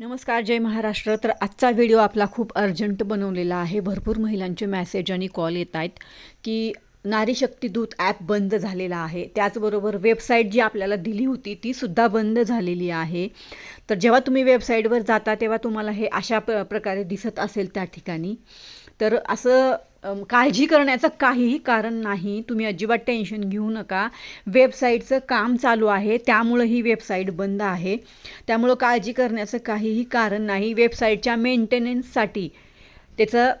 नमस्कार जय महाराष्ट्र. तर आजचा व्हिडिओ आपला खूप अर्जंट बनवलेला आहे. भरपूर महिलांचे मॅसेज आणि कॉल येत आहेत की नारी शक्ती दूत ॲप बंद झालेला आहे. त्याचबरोबर वेबसाईट जी आपल्याला दिली होती ती सुद्धा बंद झालेली आहे. तर जेव्हा तुम्ही वेबसाईटवर जाता तेव्हा तुम्हाला हे अशा प्र प्रकारे दिसत असेल त्या ठिकाणी. तर असं काळजी करण्याचं काहीही कारण नाही. तुम्ही अजिबात टेन्शन घेऊ नका. वेबसाईटचं काम चालू आहे. त्यामुळं ही वेबसाईट बंद आहे. त्यामुळं काळजी करण्याचं काहीही कारण नाही. वेबसाईटच्या मेंटेनन्ससाठी त्याचं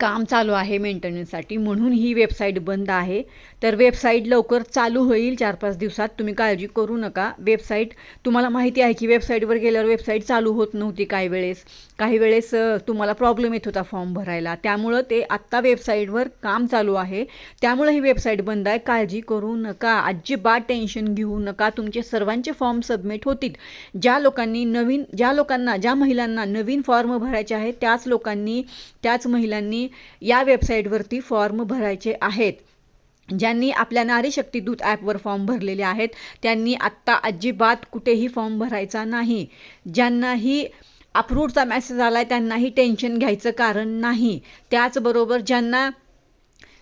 काम चालू आहे मेंटेनन्ससाठी म्हणून ही वेबसाईट बंद आहे. तर वेबसाईट लवकर चालू होईल चार पाच दिवसात. तुम्ही काळजी करू नका. वेबसाईट तुम्हाला माहिती आहे की वेबसाईटवर गेल्यावर वेबसाईट चालू होत नव्हती काही वेळेस. काही वेळेस तुम्हाला प्रॉब्लेम येत होता फॉर्म भरायला. त्यामुळं ते आत्ता वेबसाईटवर काम चालू आहे. त्यामुळं ही वेबसाईट बंद आहे. काळजी करू नका. अजिबात टेन्शन घेऊ नका. तुमचे सर्वांचे फॉर्म सबमिट होतील. ज्या लोकांनी नवीन ज्या लोकांना ज्या महिलांना नवीन फॉर्म भरायचे आहेत त्याच लोकांनी त्याच महिलांनी या वेबसाईटवरती फॉर्म भरायचे आहेत. ज्यांनी आपल्या नारीशक्ती दूत ॲपवर फॉर्म भरलेले आहेत त्यांनी आत्ता अजिबात कुठेही फॉर्म भरायचा नाही. ज्यांनाही अप्रूव्हचा मेसेज आला आहे त्यांनाही टेन्शन घ्यायचं कारण नाही. त्याचबरोबर ज्यांना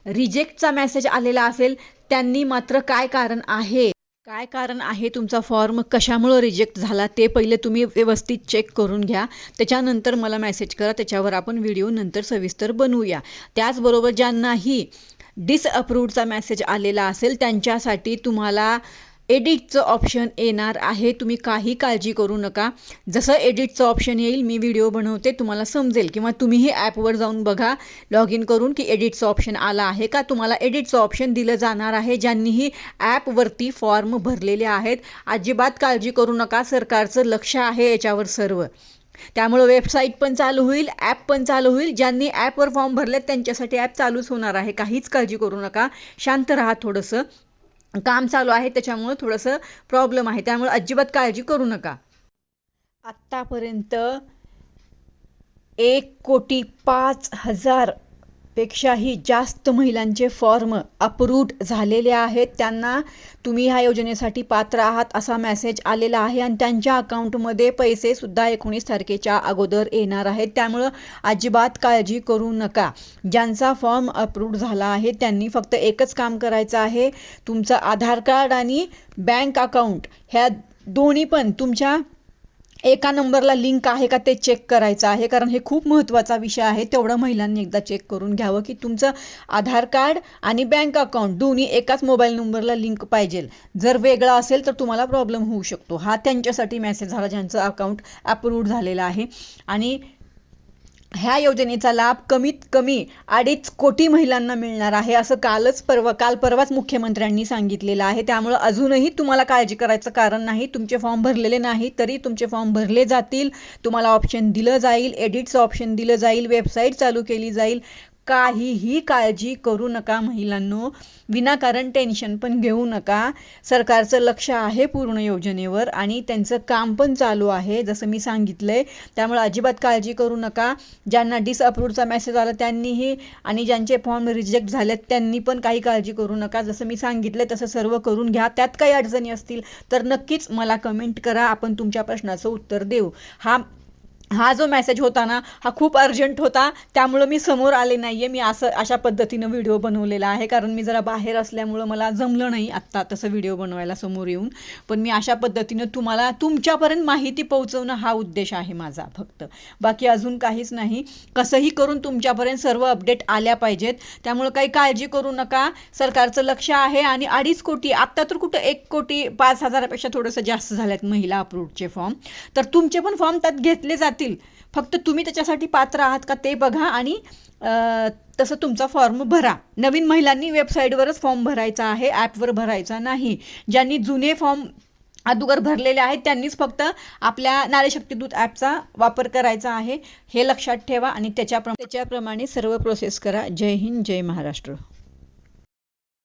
रिजेक्टचा मेसेज आलेला असेल त्यांनी मात्र काय कारण आहे? काय कारण आहे तुमचा फॉर्म कशामुळं रिजेक्ट झाला? ते पहिले तुम्ही व्यवस्थित चेक करून घ्या. त्याच्यानंतर मला मेसेज करा. त्याच्यावर आपण व्हिडिओ नंतर सविस्तर बनवूया. त्याचबरोबर ज्यांनाही डिसअप्रूव्डचा मेसेज आलेला असेल त्यांच्यासाठी तुम्हाला एडिटचं ऑप्शन येणार आहे. तुम्ही काही काळजी करू नका. जसं एडिटचं ऑप्शन येईल मी व्हिडिओ बनवते तुम्हाला समजेल. किंवा तुम्हीही ॲपवर जाऊन बघा लॉग इन करून की एडिटचं ऑप्शन आलं आहे का? तुम्हाला एडिटचं ऑप्शन दिलं जाणार आहे. ज्यांनीही ॲपवरती फॉर्म भरलेले आहेत. अजिबात काळजी करू नका. सरकारचं लक्ष आहे याच्यावर सर्व. त्यामुळं वेबसाईट पण चालू होईल ॲप पण चालू होईल. ज्यांनी ॲपवर फॉर्म भरलेत त्यांच्यासाठी ॲप चालूच होणार आहे. काहीच काळजी करू नका. शांत राहा थोडंसं. काम चालू आहे त्याच्यामुळं थोडंसं प्रॉब्लेम आहे. त्यामुळे अजिबात काळजी करू नका. आत्तापर्यंत एक कोटी पाच हजार पेक्षाही जास्त महिलांचे फॉर्म अप्रूव्ड झालेले आहेत. त्यांना तुम्ही ह्या योजनेसाठी पात्र आहात असा मेसेज आलेला आहे आणि त्यांच्या अकाउंटमध्ये पैसेसुद्धा एकोणीस तारखेच्या अगोदर येणार आहेत. त्यामुळं अजिबात काळजी करू नका. ज्यांचा फॉर्म अप्रूव्ड झाला आहे त्यांनी फक्त एकच काम करायचं आहे. तुमचं आधार कार्ड आणि बँक अकाउंट ह्या दोन्ही पण तुमच्या एका नंबरला लिंक आहे का ते चेक करायचं आहे कारण हे खूप महत्त्वाचा विषय आहे. तेवढं महिलांनी एकदा चेक करून घ्यावं की तुमचं आधार कार्ड आणि बँक अकाउंट दोन्ही एकाच मोबाईल नंबरला लिंक पाहिजे. जर वेगळा असेल तर तुम्हाला प्रॉब्लेम होऊ शकतो. हा त्यांच्यासाठी मेसेज झाला ज्यांचं अकाउंट अप्रूव्ड झालेलं आहे. आणि ह्या योजनेचा लाभ कमीत कमी अडीच कोटी महिलांना मिळणार आहे असं कालच परवा काल परवाच मुख्यमंत्र्यांनी सांगितलेलं आहे. त्यामुळं अजूनही तुम्हाला काळजी करायचं कारण नाही. तुमचे फॉर्म भरलेले नाही तरी तुमचे फॉर्म भरले जातील. तुम्हाला ऑप्शन दिलं जाईल एडिटचं ऑप्शन दिलं जाईल वेबसाईट चालू केली जाईल. काहीही काळजी करू नका महिलांनो. विनाकारण टेन्शन पण घेऊ नका. सरकारचं लक्ष आहे पूर्ण योजनेवर आणि त्यांचं काम पण चालू आहे जसं मी सांगितलं आहे त्यामुळे अजिबात काळजी करू नका. ज्यांना डिसअप्रूव्हचा मेसेज आला त्यांनीही आणि ज्यांचे फॉर्म रिजेक्ट झालेत त्यांनी पण काही काळजी करू नका. जसं मी सांगितलं तसं सर्व करून घ्या. त्यात काही अडचणी असतील तर नक्कीच मला कमेंट करा. आपण तुमच्या प्रश्नाचं उत्तर देऊ. हा हा जो मेसेज होता ना हा खूप अर्जंट होता. त्यामुळं मी समोर आले नाही आहे मी असं अशा पद्धतीनं व्हिडिओ बनवलेला आहे. कारण मी जरा बाहेर असल्यामुळं मला जमलं नाही आत्ता तसं व्हिडिओ बनवायला समोर येऊन. पण मी अशा पद्धतीनं तुम्हाला तुमच्यापर्यंत माहिती पोहोचवणं हा उद्देश आहे माझा फक्त. बाकी अजून काहीच नाही. कसंही करून तुमच्यापर्यंत सर्व अपडेट आल्या पाहिजेत. त्यामुळं काही काळजी करू नका. सरकारचं लक्ष आहे आणि अडीच कोटी आत्ता तर कुठं एक कोटी पाच हजारापेक्षा थोडंसं जास्त झाल्यात महिला अप्रूव्हडचे फॉर्म तर तुमचे पण फॉर्म त्यात घेतले करतील. फक्त तुम्ही त्याच्यासाठी पात्र आहात का ते बघा आणि तसं तुमचा फॉर्म भरा. नवीन महिलांनी वेबसाईटवरच फॉर्म भरायचा आहे ॲपवर भरायचा नाही. ज्यांनी जुने फॉर्म अदुगर भरलेले आहेत त्यांनीच फक्त आपल्या नारीशक्तीदूत ॲपचा वापर करायचा आहे. हे लक्षात ठेवा आणि त्याच्याप्र त्याच्याप्रमाणे सर्व प्रोसेस करा. जय हिंद जय महाराष्ट्र.